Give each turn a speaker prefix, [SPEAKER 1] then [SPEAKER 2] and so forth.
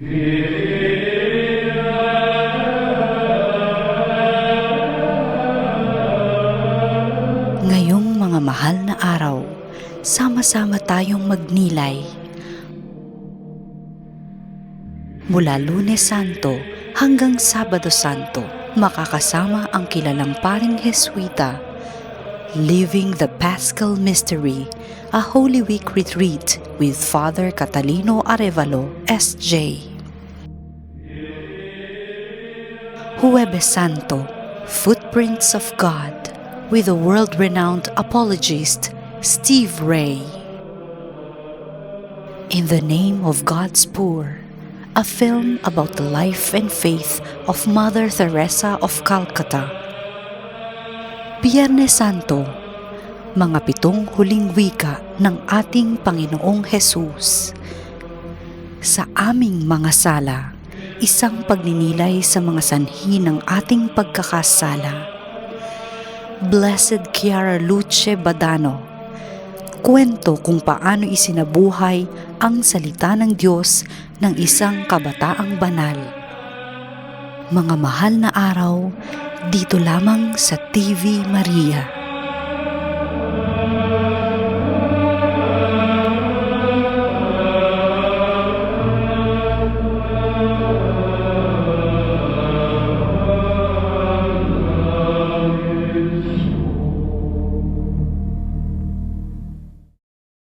[SPEAKER 1] Ngayong mga mahal na araw, sama-sama tayong magnilay. Mula Lunes Santo hanggang Sabado Santo, makakasama ang kilalang paring Jesuita, Living the Paschal Mystery, a Holy Week retreat with Father Catalino Arevalo, S.J. Huwebes Santo, Footprints of God, with the world-renowned apologist Steve Ray. In the Name of God's Poor, a film about the life and faith of Mother Teresa of Calcutta. Biyernes Santo, mga pitong huling wika ng ating Panginoong Hesus. Sa aming mga sala, isang pagninilay sa mga sanhi ng ating pagkakasala. Blessed Chiara Luce Badano, kwento kung paano isinabuhay ang salita ng Diyos ng isang kabataang banal. Mga mahal na araw, dito lamang sa TV Maria.